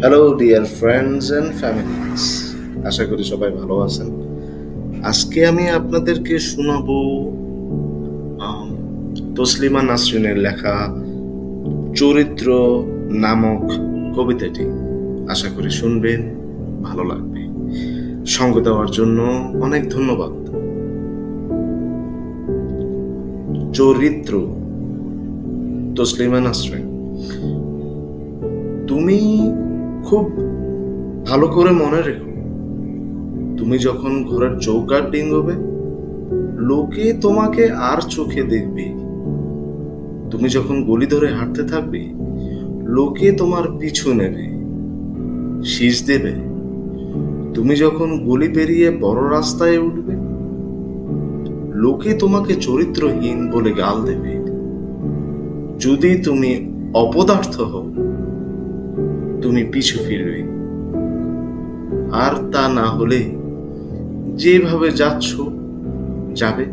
Hello dear friends and families আশা করি সবাই ভালো আছেন। আজকে আমি আপনাদেরকে শোনাবো তসলিমা নাসরিনের লেখা চরিত্র নামক কবিতাটি। আশা করি শুনবেন, ভালো লাগবে। সঙ্গ দেওয়ার জন্য অনেক ধন্যবাদ। চরিত্র, তসলিমা নাসরিন। তুমি খুব ভালো করে মনে রেখো। তুমি যখন ঘরের চৌকাট ডিঙ্গবে লোকে তোমাকে আর চোখে দেখবে। তুমি যখন গলি ধরে হাঁটতে থাকবে, লোকে তোমার পিছু নেবে, শীষ দেবে। তুমি যখন গলি পেরিয়ে বড় রাস্তায় উঠবে, লোকে তোমাকে চরিত্রহীন বলে গাল দেবে। যদি তুমি অপদার্থ হও তুমি পিছু ফিরবে। আর তা না হলে যেভাবে যাচ্ছ যাবে।